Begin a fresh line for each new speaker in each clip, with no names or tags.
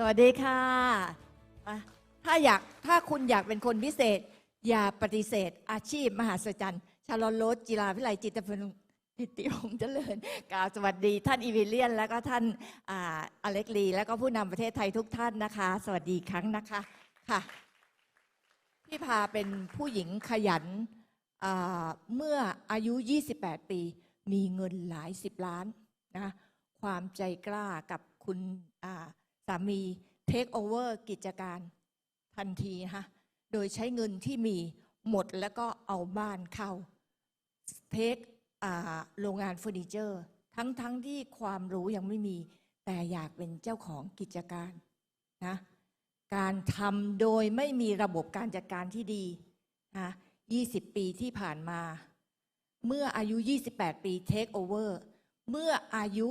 สวัสดีค่ะถ้าอยากถ้าคุณอยากเป็นคนพิเศษ อย่าปฏิเสธ อาชีพมหาศจรรย์ชาลอนโรสจิราวิไลจิตพงศ์นิติวงเจริญกล่าวสวัสดี ท่านอีวิเลียน แล้วก็ท่านอาอเล็กลี แล้วก็ผู้นำประเทศไทยทุกท่านนะคะ สวัสดีครั้งนะคะค่ะพี่พาเป็นผู้หญิงขยันเมื่ออายุ 28 ปี มีเงินหลายสิบล้านนะคะความใจกล้ากับคุณอ่า สามีเทคโอเวอร์กิจการทันทีนะคะโดยใช้เงินที่มีหมดแล้วก็เอาบ้านเข้าเทคโรงงานเฟอร์นิเจอร์ ทั้งทั้งที่ความรู้ยังไม่มี แต่อยากเป็นเจ้าของกิจการนะการทำโดยไม่มีระบบการจัดการที่ดีนะ20 ปีที่ผ่านมา เมื่ออายุ 28 ปี take over เมื่ออายุ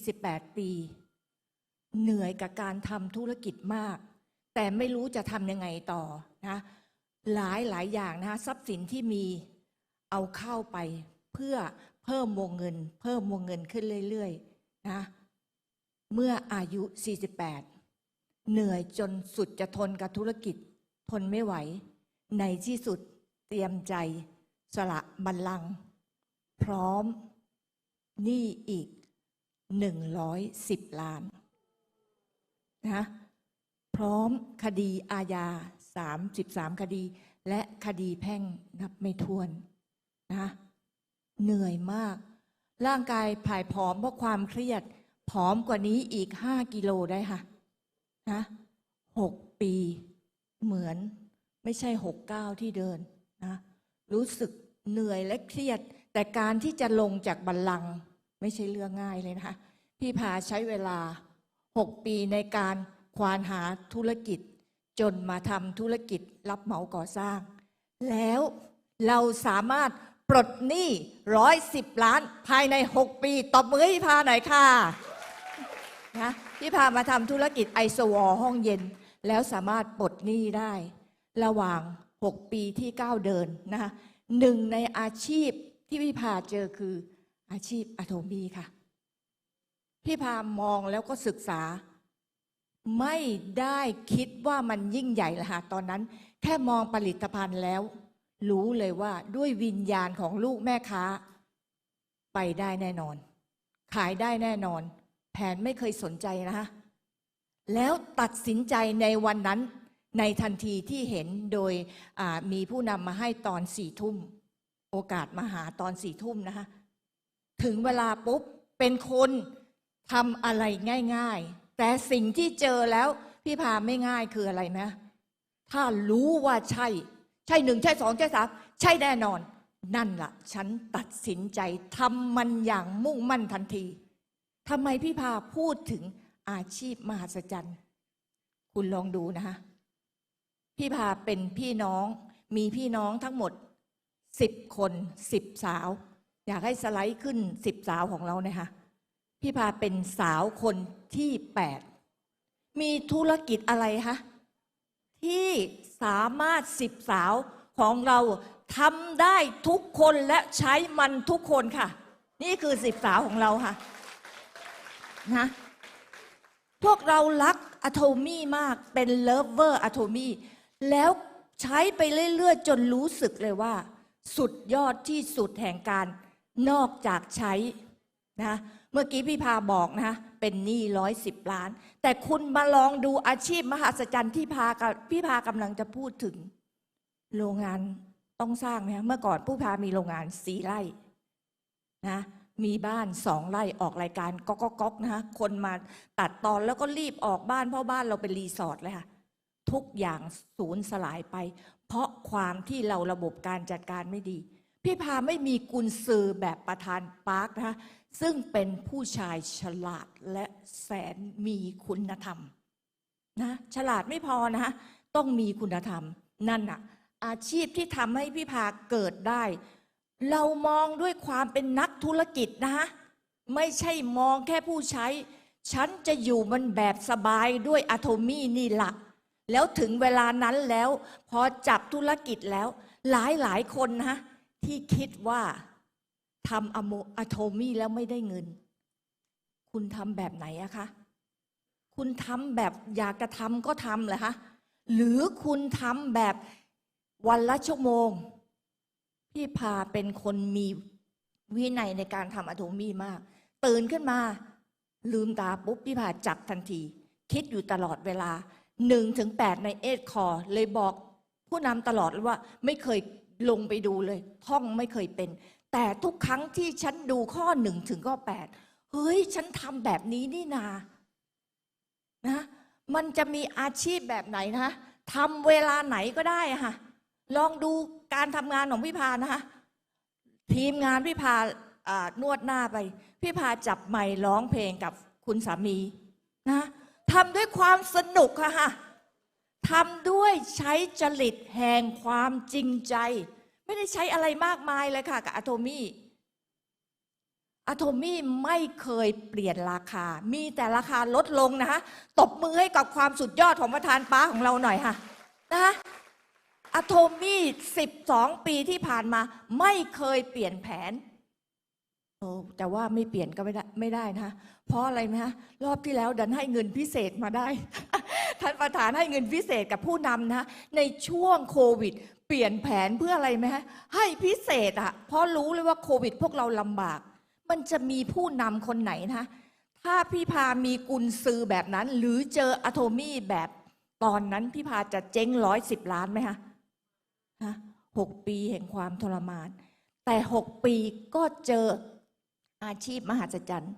48 ปี เหนื่อยกับการทำธุรกิจมาก แต่ไม่รู้จะทำยังไงต่อนะหลายหลายอย่างนะทรัพย์สินที่มีเอาเข้าไป เพื่อเพิ่มวงเงิน เพิ่มวงเงินขึ้นเรื่อยๆนะเมื่ออายุ 48 เหนื่อยจนสุดจะทนกับธุรกิจ ทนไม่ไหว ในที่สุดเตรียมใจ สละบัลลังก์พร้อมหนี้อีก 110 ล้าน นะพร้อมคดีอาญา 33 คดี และคดีแพ่งนับไม่ถ้วนนะเหนื่อยมาก ร่างกายผายผอมเพราะความเครียดผอมกว่านี้อีก 5 กิโลได้ค่ะนะหกปีเหมือนไม่ใช่หกเก้าที่เดินนะรู้สึกเหนื่อยและเครียด แต่การที่จะลงจากบัลลังก์ไม่ใช่เรื่องง่ายเลยนะคะ พี่พาใช้เวลา หกปีในการควานหาธุรกิจ จนมาทำธุรกิจรับเหมาก่อสร้าง แล้วเราสามารถปลดหนี้ร้อยสิบล้านภายในหกปี ตบมือพี่พาหน่อยค่ะนะพี่พามาทำธุรกิจไอสวอห้องเย็น แล้วสามารถปลดหนี้ได้ ระหว่าง 6 ปีที่ก้าวเดินนะคะหนึ่งในอาชีพที่พี่พาเจอคืออาชีพอะโทมีค่ะ พี่พามองแล้วก็ศึกษา ไม่ได้คิดว่ามันยิ่งใหญ่ละค่ะตอนนั้น แค่มองผลิตภัณฑ์แล้ว รู้เลยว่าด้วยวิญญาณของลูกแม่ค้า ไปได้แน่นอน ขายได้แน่นอน แผนไม่เคยสนใจนะคะแล้วตัดสินใจในวันนั้นในทันทีที่เห็นโดยมีผู้นำมาให้ตอนสี่ทุ่ม โอกาสมาหาตอนสี่ทุ่มนะคะ ถึงเวลาปุ๊บ เป็นคน ทำอะไรง่ายๆ แต่สิ่งที่เจอแล้วพี่พาไม่ง่ายคืออะไรไหมถ้ารู้ว่าใช่ ใช่หนึ่งใช่สองใช่สามใช่แน่นอน นั่นละ่ะ ฉันตัดสินใจทำมันอย่างมุ่งมั่นทันทีทำไมพี่พาพูดถึงอาชีพมหัศจรรย์คุณลองดูนะคะพี่พาเป็นพี่น้องมีพี่น้องทั้งหมดสิบคนสิบสาว อยากให้สไลด์ขึ้นสิบสาวของเรานะคะ พี่พาเป็นสาวคนที่แปดมีธุรกิจอะไรคะที่สามารถสิบสาวของเราทำได้ทุกคนและใช้มันทุกคนค่ะ นี่คือสิบสาวของเราค่ะนะพวกเรารักอะโทมี่มากเป็นเลิฟเวอร์อะโทมี่แล้วใช้ไปเรื่อยๆ จนรู้สึกเลยว่า สุดยอดที่สุดแห่งการนอกจากใช้ นะเมื่อกี้พี่พาบอกนะเป็นหนี้ร้อยสิบล้าน แต่คุณมาลองดูอาชีพมหัศจรรย์ที่พากับพี่พากำลังจะพูดถึง โรงงานต้องสร้างนะเมื่อก่อนผู้พามีโรงงานสีไร่นะมีบ้านสองไร่ออกรายการก๊อกก๊อกนะคะคนมาตัดตอนแล้วก็รีบออกบ้านเพราะบ้านเราเป็นรีสอร์ทเลยค่ะทุกอย่างสูญสลายไป เพราะความที่เราระบบการจัดการไม่ดี พี่พาไม่มีกุญซือแบบประธานปาร์คนะซึ่งเป็นผู้ชายฉลาดและแสนมีคุณธรรมนะฉลาดไม่พอนะคะต้องมีคุณธรรม นั่นน่ะอาชีพที่ทำให้พี่พาเกิดได้ เรามองด้วยความเป็นนักธุรกิจนะฮะไม่ใช่มองแค่ผู้ใช้ ฉันจะอยู่มันแบบสบายด้วยอะโทมี่นี่ละแล้วถึงเวลานั้นแล้ว พอจับธุรกิจแล้ว หลายหลายคนนะ ที่คิดว่าทำอะโมอะโทมี่แล้วไม่ได้เงิน คุณทำแบบไหนอะคะ คุณทำแบบอยากจะทำก็ทำเหรอคะหรือคุณทำแบบวันละชั่วโมง พี่พาเป็นคนมีวินัยในการทำอะโทมี่มาก ตื่นขึ้นมา ลืมตาปุ๊บพี่พาจับทันที คิดอยู่ตลอดเวลาหนึ่งถึงแปดในเอทคอร์เลยบอกผู้นำตลอดเลยว่าไม่เคย ลงไปดูเลย ท่องไม่เคยเป็น แต่ทุกครั้งที่ฉันดูข้อหนึ่งถึงข้อแปดเฮ้ย ฉันทำแบบนี้นี่นา นะ มันจะมีอาชีพแบบไหนนะทำเวลาไหนก็ได้อะค่ะ ลองดูการทำงานของพี่พานะคะทีมงานพี่พานวดหน้าไป พี่พาจับไมค์ร้องเพลงกับคุณสามีนะทำด้วยความสนุกค่ะค่ะ ทำด้วยใช้จริตแห่งความจริงใจ ไม่ได้ใช้อะไรมากมายเลยค่ะ กับอะโทมี่อะโทมี่ไม่เคยเปลี่ยนราคา มีแต่ราคาลดลงนะคะตบมือให้กับความสุดยอดของประธานป้าของเราหน่อยค่ะนะคะอะโทมี่ 12 ปีที่ผ่านมา ไม่เคยเปลี่ยนแผน โอ้แต่ว่าไม่เปลี่ยนก็ไม่ได้ไม่ได้นะเพราะอะไรไหมคะรอบที่แล้วดันให้เงินพิเศษมาได้ ท่านประธานให้เงินพิเศษกับผู้นำนะ ในช่วงโควิด เปลี่ยนแผนเพื่ออะไรไหมคะให้พิเศษอะเพราะรู้เลยว่าโควิด พวกเราลำบาก มันจะมีผู้นำคนไหนนะถ้าพี่พามีกุญซือแบบนั้น หรือเจออะโทมี่แบบตอนนั้นพี่พาจะเจ๊งร้อยสิบล้านไหมคะฮะหกปีแห่งความทรมาน แต่หกปีก็เจอ อาชีพมหัศจรรย์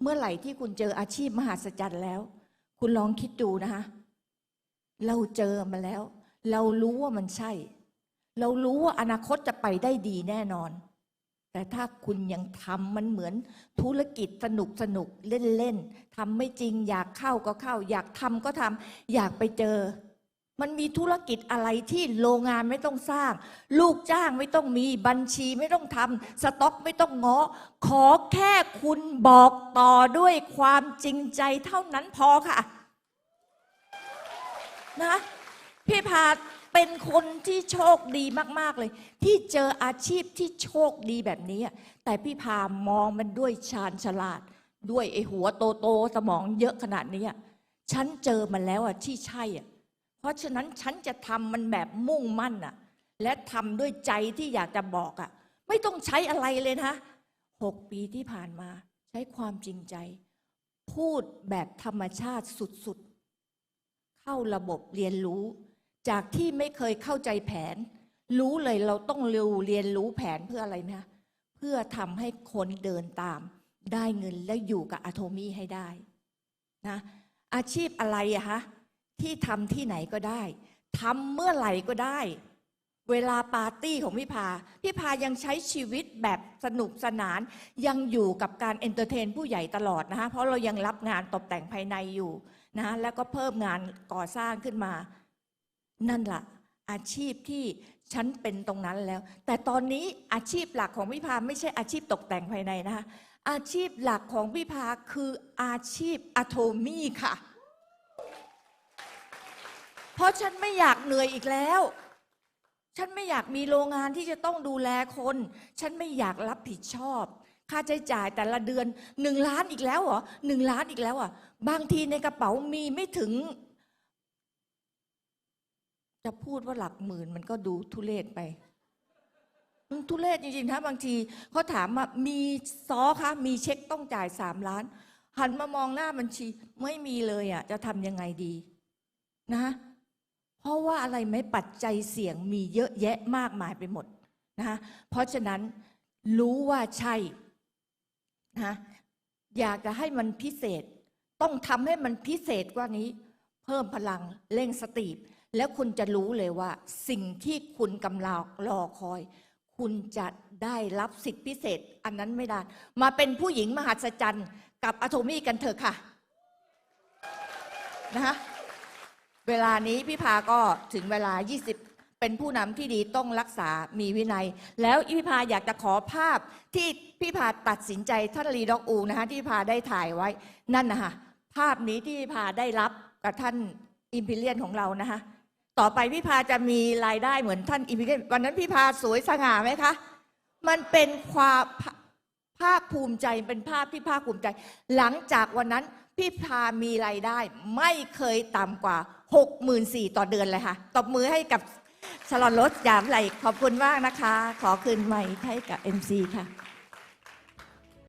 เมื่อไหร่ที่คุณเจออาชีพมหัศจรรย์แล้ว คุณลองคิดดูนะคะ เราเจอมาแล้ว เรารู้ว่ามันใช่ เรารู้ว่าอนาคตจะไปได้ดีแน่นอน แต่ถ้าคุณยังทำมันเหมือนธุรกิจสนุกสนุกเล่นเล่นทำไม่จริง อยากเข้าก็เข้า อยากทำก็ทำอยากไปเจอ มันมีธุรกิจอะไรที่โรงงานไม่ต้องสร้าง ลูกจ้างไม่ต้องมีบัญชีไม่ต้องทำสต็อกไม่ต้องง้อขอแค่คุณบอกต่อด้วยความจริงใจเท่านั้นพอค่ะนะพี่พาเป็นคนที่โชคดีมาก ๆ เลย ที่เจออาชีพที่โชคดีแบบนี้ แต่พี่พามองมันด้วยชาญฉลาด ด้วยไอหัวโตโตๆสมองเยอะขนาดนี้ ฉันเจอมันแล้วอะที่ใช่อะ ราะฉะนั้นฉันจะทำมันแบบมุ่งมั่นอะและทำด้วยใจที่อยากจะบอกอะไม่ต้องใช้อะไรเลยนะหกปีที่ผ่านมา ใช้ความจริงใจ พูดแบบธรรมชาติสุดๆ เข้าระบบเรียนรู้ จากที่ไม่เคยเข้าใจแผน รู้เลยเราต้องเร็วเรียนรู้แผนเพื่ออะไรนะเพื่อทำให้คนเดินตาม ได้เงินและอยู่กับอะโทมี่ให้ได้นะอาชีพอะไรอะฮะ ที่ทำที่ไหนก็ได้ทำเมื่อไหร่ก็ได้ เวลาปาร์ตี้ของพี่พา พี่พายังใช้ชีวิตแบบสนุกสนาน ยังอยู่กับการเอนเตอร์เทนผู้ใหญ่ตลอดนะคะเพราะเรายังรับงานตกแต่งภายในอยู่นะแล้วก็เพิ่มงานก่อสร้างขึ้นมา นั่นละ่ะ อาชีพที่ฉันเป็นตรงนั้นแล้ว แต่ตอนนี้อาชีพหลักของพี่พาไม่ใช่อาชีพตกแต่งภายในนะคะอาชีพหลักของพี่พาคืออาชีพอะโทมี่ค่ะ เพราะฉันไม่อยากเหนื่อยอีกแล้ว ฉันไม่อยากมีโรงงานที่จะต้องดูแลคน ฉันไม่อยากรับผิดชอบ ค่าใช้จ่ายแต่ละเดือนหนึ่งล้านอีกแล้วเหรอหนึ่งล้านอีกแล้วอะ บางทีในกระเป๋ามีไม่ถึง จะพูดว่าหลักหมื่นมันก็ดูทุเลศไปทุเลศจริงๆนะบางทีเขาถามว่ามีซอคะมีเช็คต้องจ่ายสามล้าน หันมามองหน้าบัญชีไม่มีเลยอะ จะทำยังไงดี นะ ราะว่าอะไรไหมปัจจัยเสี่ยงมีเยอะแยะมากมายไปหมดนะคะเพราะฉะนั้นรู้ว่าใช่นะอยากจะให้มันพิเศษ ต้องทำให้มันพิเศษกว่านี้ เพิ่มพลังเร่งสติแล้วคุณจะรู้เลยว่า สิ่งที่คุณกำลังรอคอย คุณจะได้รับสิทธิพิเศษ อันนั้นไม่ได้มาเป็นผู้หญิงมหัศจรรย์ กับอะโทมี่กันเถอะค่ะนะคะ เวลานี้พี่พาก็ถึงเวลา 20 เป็นผู้นำที่ดีต้องรักษามีวินัย แล้วพี่พาอยากจะขอภาพที่พี่พาตัดสินใจท่านลีดอกอูนะคะที่พาได้ถ่ายไว้นั่นนะคะภาพนี้ที่พี่พาได้รับกับท่านอิมพีเรียนของเรานะคะต่อไปพี่พาจะมีรายได้เหมือนท่านอิมพีเรียนวันนั้นพี่พาสวยสง่าไหมคะ มันเป็นความภาภาคภูมิใจเป็นภาพที่ภาคภูมิใจ หลังจากวันนั้น พี่พามีรายได้ ไม่เคยต่ำกว่า 64,000ต่อเดือนเลยค่ะ ตบมือให้กับชลอนรถยามไหลขอบคุณมากนะคะ ขอคืนใหม่ให้กับ MC ค่ะ